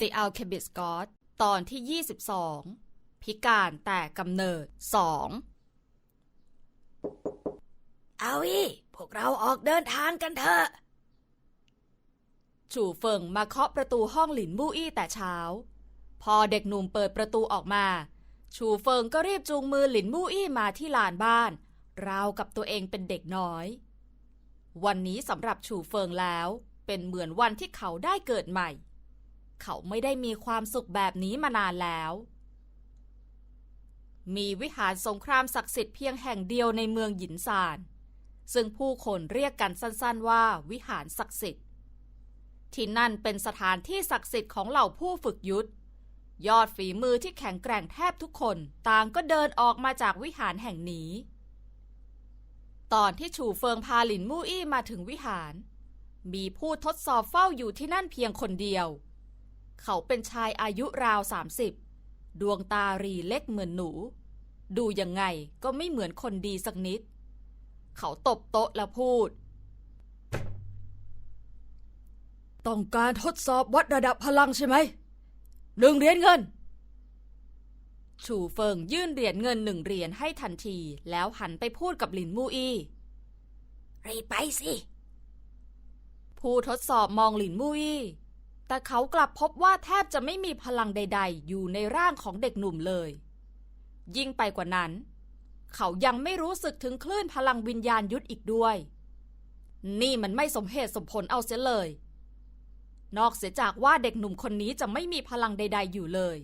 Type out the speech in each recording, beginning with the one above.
The Alchemist God ตอนที่ 22 พิการแต่กำเนิด2เอาอีพวกเราออกเดินทางกันเถอะจู่เฟิงมาเคาะประตูห้องหลินบู้อี้แต่เช้า พอเด็กหนุ่มเปิดประตูออกมา ชูเฟิงก็รีบจูงมือหลินบู้อี้มาที่ลานบ้าน ราวกับตัวเองเป็นเด็กน้อย วันนี้สำหรับชูเฟิงแล้ว เป็นเหมือนวันที่เขาได้เกิดใหม่ เขาไม่ได้มีความสุขแบบนี้มานานแล้ว มีวิหารสงครามศักดิ์สิทธิ์เพียงแห่งเดียวในเมืองหยินซาน ซึ่งผู้คนเรียกกันสั้นๆ ว่าวิหารศักดิ์สิทธิ์ ที่นั่นเป็นสถานที่ศักดิ์สิทธิ์ของเหล่าผู้ฝึกยุทธยอดฝีมือที่แข็งแกร่งแทบทุกคนต่างก็เดินออกมาจากวิหารแห่งนี้ ตอนที่ฉูเฟิงพาหลินมู่อี้มาถึงวิหาร มีผู้ทดสอบเฝ้าอยู่ที่นั่นเพียงคนเดียว เขาเป็นชายอายุราว30ดวงตารีเล็กเหมือนหนู ดูยังไงก็ไม่เหมือนคนดีสักนิด เขาตบโต๊ะแล้วพูด ต้องการทดสอบวัดระดับพลังใช่ไหมหนึ่งเหรียญเงิน ชูเฟิงยื่นเหรียญเงินหนึ่งเหรียญให้ทันที แล้วหันไปพูดกับหลินมู่อี้รีบไปสิ ผู้ทดสอบมองหลินมู่อี้ แต่เขากลับพบว่าแทบจะไม่มีพลังใด ๆ อยู่ในร่างของเด็กหนุ่มเลย ยิ่งไปกว่านั้น เขายังไม่รู้สึกถึงคลื่นพลังวิญญาณยุทธอีกด้วย นี่มันไม่สมเหตุสมผลเอาเสียเลย นอกเสียจากว่าเด็กหนุ่มคนนี้จะไม่มีพลังใด ๆ อยู่เลย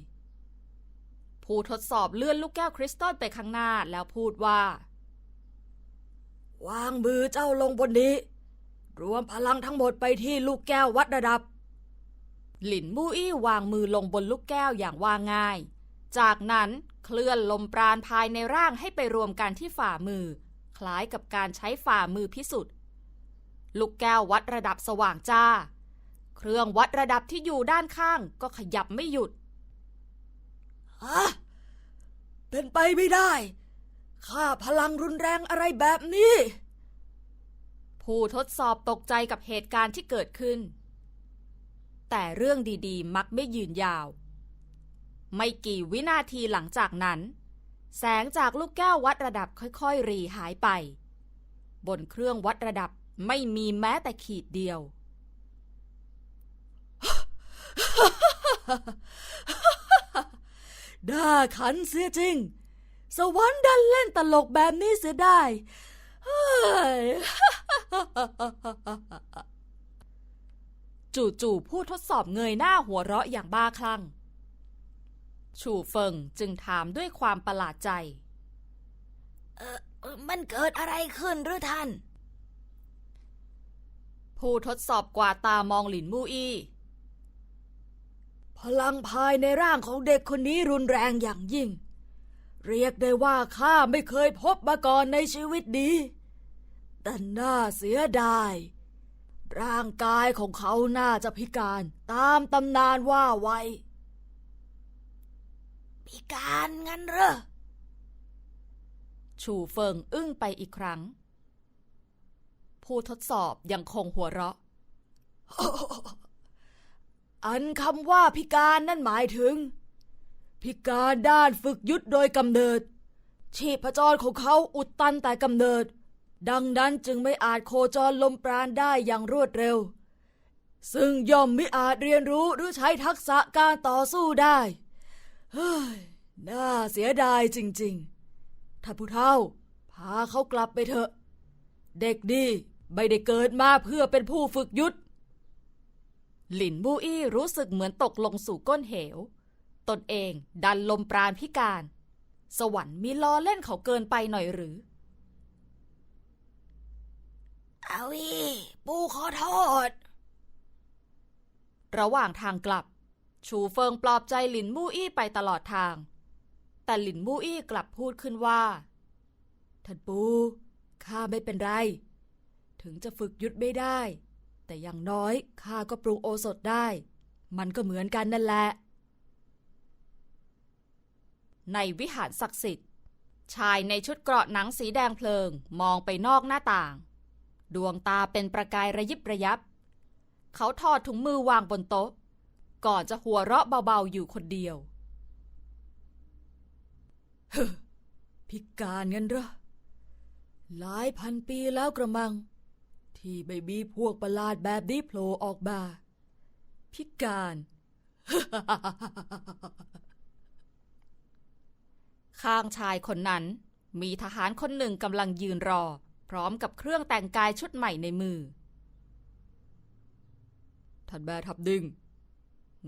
ผู้ทดสอบเลื่อนลูกแก้วคริสตัลไปข้างหน้าแล้วพูดว่า วางมือเจ้าลงบนนี้ รวมพลังทั้งหมดไปที่ลูกแก้ววัดระดับ หลินมู่อี้วางมือลงบนลูกแก้วอย่างว่าง่าย จากนั้นเคลื่อนลมปราณภายในร่างให้ไปรวมกันที่ฝ่ามือ คล้ายกับการใช้ฝ่ามือพิสุทธิ์ลูกแก้ววัดระดับสว่างจ้า เครื่องวัดระดับที่อยู่ด้านข้างก็ขยับไม่หยุดฮะเป็นไปไม่ได้ ข้าพลังรุนแรงอะไรแบบนี้ ผู้ทดสอบตกใจกับเหตุการณ์ที่เกิดขึ้น แต่เรื่องดีๆ มักไม่ยืนยาว ไม่กี่วินาทีหลังจากนั้น แสงจากลูกแก้ววัดระดับค่อยๆ รีหายไป บนเครื่องวัดระดับไม่มีแม้แต่ขีดเดียว ด่าขันเสียจริง สวรรค์ดันเล่นตลกแบบนี้เสียได้ เฮ้ย จู่ๆผู้ทดสอบเงยหน้าหัวเราะอย่างบ้าคลั่ง ชูเฟิงจึงถามด้วยความประหลาดใจ เออมันเกิดอะไรขึ้นหรือท่าน ผู้ทดสอบกวาดตามองหลินมู่อี้พลังภายในร่างของเด็กคนนี้รุนแรงอย่างยิ่ง เรียกได้ว่าข้าไม่เคยพบมาก่อนในชีวิตนี้ แต่น่าเสียดาย ร่างกายของเขาน่าจะพิการตามตำนานว่าไว้ พิการงั้นเหรอ ชูเฟิงอึ้งไปอีกครั้ง ผู้ทดสอบยังคงหัวเราะ อันคำว่าพิการนั่นหมายถึง พิการด้านฝึกยุทธโดยกำเนิด ชีพจรของเขาอุดตันแต่กำเนิด ดังนั้นจึงไม่อาจโคจรลมปราณได้อย่างรวดเร็ว ซึ่งย่อมไม่อาจเรียนรู้หรือใช้ทักษะการต่อสู้ได้ เฮ้ย น่าเสียดายจริงๆถ้านผู้เฒ่า พาเขากลับไปเถอะ เด็กดีไม่ได้เกิดมาเพื่อเป็นผู้ฝึกยุทธหลินบูอี้รู้สึกเหมือนตกลงสู่ก้นเหว ตนเองดันลมปราณพิการ สวรรค์มีล้อเล่นเขาเกินไปหน่อยหรือ เอาอีปูขอโทษ ระหว่างทางกลับ ชูเฟิงปลอบใจหลินมู่อี้ไปตลอดทาง แต่หลินมู่อี้กลับพูดขึ้นว่าท่านปูข้าไม่เป็นไร ถึงจะฝึกยุทธไม่ได้ แต่อย่างน้อยข้าก็ปรุงโอสถได้ มันก็เหมือนกันนั่นแหละ ในวิหารศักดิ์สิทธิ์ ชายในชุดเกราะหนังสีแดงเพลิงมองไปนอกหน้าต่าง ดวงตาเป็นประกายระยิบระยับ เขาถอดถุงมือวางบนโต๊ะ ก่อนจะหัวเราะเบาๆอยู่คนเดียวพิการเงั้นเหรอ หลายพันปีแล้วกระมัง ที่ไม่มีพวกประหลาดแบบนี้โผล่ออกมาพิการ ข้างชายคนนั้นมีทหารคนหนึ่งกำลังยืนรอ พร้อมกับเครื่องแต่งกายชุดใหม่ในมือ ท่านแม่ทับดึง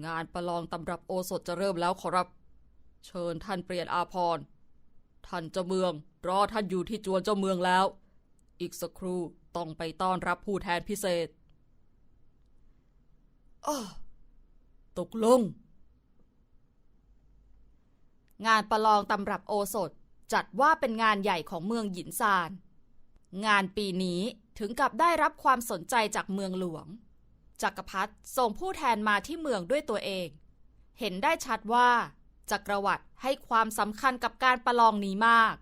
งานประลองตำรับโอสถจะเริ่มแล้วขอรับ เชิญท่านเปลี่ยนอาพรท่านเจ้าเมือง รอท่านอยู่ที่จวนเจ้าเมืองแล้ว อีกสักครู่ต้องไปต้อนรับผู้แทนพิเศษอ้อตกลง งานประลองตำรับโอสถจัดว่าเป็นงานใหญ่ของเมืองหยินซาน งานปีนี้ถึงกับได้รับความสนใจจากเมืองหลวง จักรพรรดิส่งผู้แทนมาที่เมืองด้วยตัวเอง เห็นได้ชัดว่า จักรวรรดิให้ความสำคัญกับการประลองนี้มาก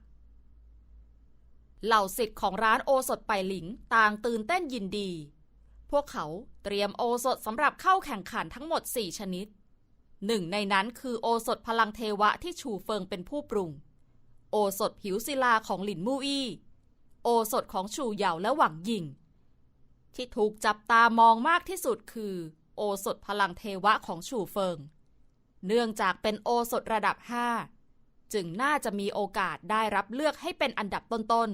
เหล่าสิทธิ์ของร้านโอสถไปหลิงต่างตื่นเต้นยินดี พวกเขาเตรียมโอสถสำหรับเข้าแข่งขันทั้งหมด 4 ชนิด หนึ่งในนั้นคือโอสถพลังเทวะที่ชูเฟิงเป็นผู้ปรุง โอสถผิวศิลาของหลินมู่อี้ โอสถของชูเหยาและหวังยิง ที่ถูกจับตามองมากที่สุดคือ โอสถพลังเทวะของชูเฟิง เนื่องจากเป็นโอสถระดับ5จึงน่าจะมีโอกาสได้รับเลือกให้เป็นอันดับต้น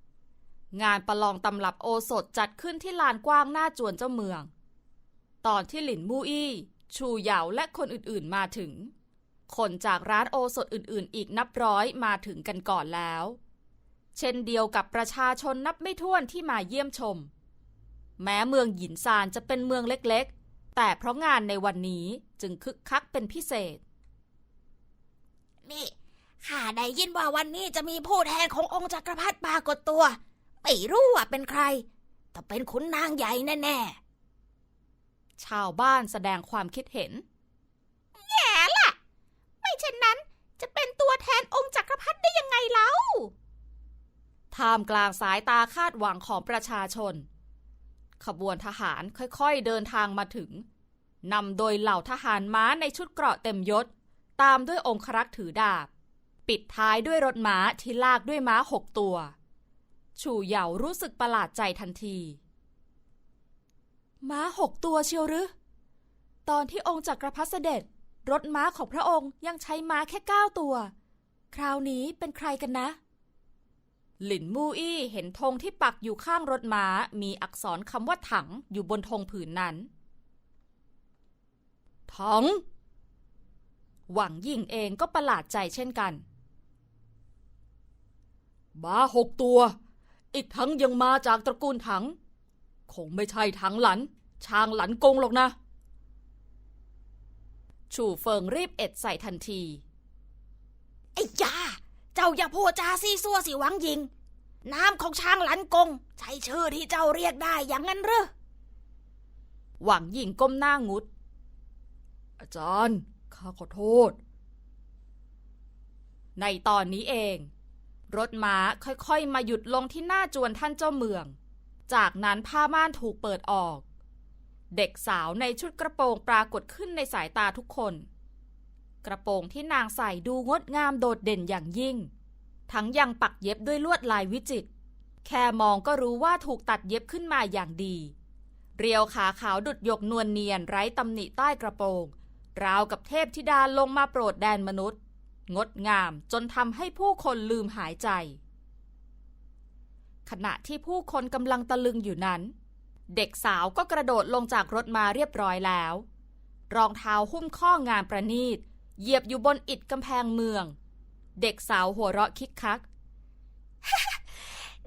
ๆ งานประลองตำรับโอสถจัดขึ้นที่ลานกว้างหน้าจวนเจ้าเมือง ตอนที่หลินมู่อี้ ชูเหยาและคนอื่นๆมาถึง คนจากร้านโอสถอื่นๆ อีกนับร้อยมาถึงกันก่อนแล้ว เช่นเดียวกับประชาชนนับไม่ถ้วนที่มาเยี่ยมชม แม้เมืองหยินซานจะเป็นเมืองเล็กๆ แต่เพราะงานในวันนี้จึงคึกคักเป็นพิเศษ นี่ข้าได้ยินว่าวันนี้จะมีผู้แทนขององค์จักรพรรดิปรากฏตัว ไม่รู้ว่าเป็นใคร แต่เป็นขุนนางใหญ่แน่ชาวบ้านแสดงความคิดเห็นๆแย่ล่ะ ไม่เช่นนั้นจะเป็นตัวแทนองค์จักรพรรดิได้ยังไงเล่า ท่ามกลางสายตาคาดหวังของประชาชน ขบวนทหารค่อยๆเดินทางมาถึงนำโดยเหล่าทหารม้าในชุดเกราะเต็มยศ ตามด้วยองครักษ์ถือดาบ ปิดท้ายด้วยรถม้าที่ลากด้วยม้าหกตัว ชูเหยารู้สึกประหลาดใจทันที ม้าหกตัวเชียวหรือ ตอนที่องค์จักรพรรดิเสด็จ รถม้าของพระองค์ยังใช้ม้าแค่เก้าตัว คราวนี้เป็นใครกันนะ หลินมู่อี้เห็นธงที่ปักอยู่ข้างรถม้า มีอักษรคำว่าถังอยู่บนธงผืนนั้น ถัง หวังยิ่งเองก็ประหลาดใจเช่นกันม้าหกตัว อีกทั้งยังมาจากตระกูลถัง คงไม่ใช่ถังหลัน ช้างหลันกงหรอกนะ ชูเฟิงรีบเอ็ดใส่ทันทีไอ้ยา เจ้าอย่าพูดจาซีซัวสิหวังยิง น้ำของช้างหลันกง ใช่ชื่อที่เจ้าเรียกได้อย่างนั้นหรือหวังยิงก้มหน้างุด อาจารย์ข้าขอโทษ ในตอนนี้เอง รถม้าค่อยๆ มาหยุดลงที่หน้าจวนท่านเจ้าเมือง จากนั้นผ้าม่านถูกเปิดออก เด็กสาวในชุดกระโปรงปรากฏขึ้นในสายตาทุกคน กระโปรงที่นางใส่ดูงดงามโดดเด่นอย่างยิ่ง ทั้งยังปักเย็บด้วยลวดลายวิจิตร แค่มองก็รู้ว่าถูกตัดเย็บขึ้นมาอย่างดี เรียวขาขาวดุดหยกนวลเนียนไร้ตำหนิใต้กระโปรง ราวกับเทพธิดาลงมาโปรดแดนมนุษย์ งดงามจนทำให้ผู้คนลืมหายใจ ขณะที่ผู้คนกำลังตะลึงอยู่นั้น เด็กสาวก็กระโดดลงจากรถมาเรียบร้อยแล้วรองเท้าหุ้มข้องานประณีต เหยียบอยู่บนอิฐกำแพงเมือง เด็กสาวหัวเราะคิกคัก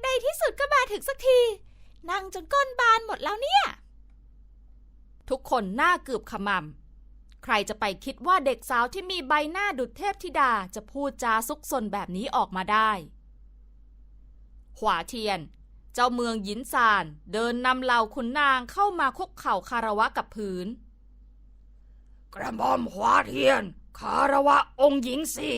ในที่สุดก็มาถึงสักที นั่งจนก้นบานหมดแล้วเนี่ย ทุกคนหน้าเกือบขมำใครจะไปคิดว่าเด็กสาวที่มีใบหน้าดุจเทพธิดาจะพูดจาซุกซนแบบนี้ออกมาได้ ขวาเทียน เจ้าเมืองหยินซาน เดินนำเหล่าขุนนางเข้ามาคุกเข่าคารวะกับพื้น กระหม่อมขวาเทียน คารวะองค์หญิงสี่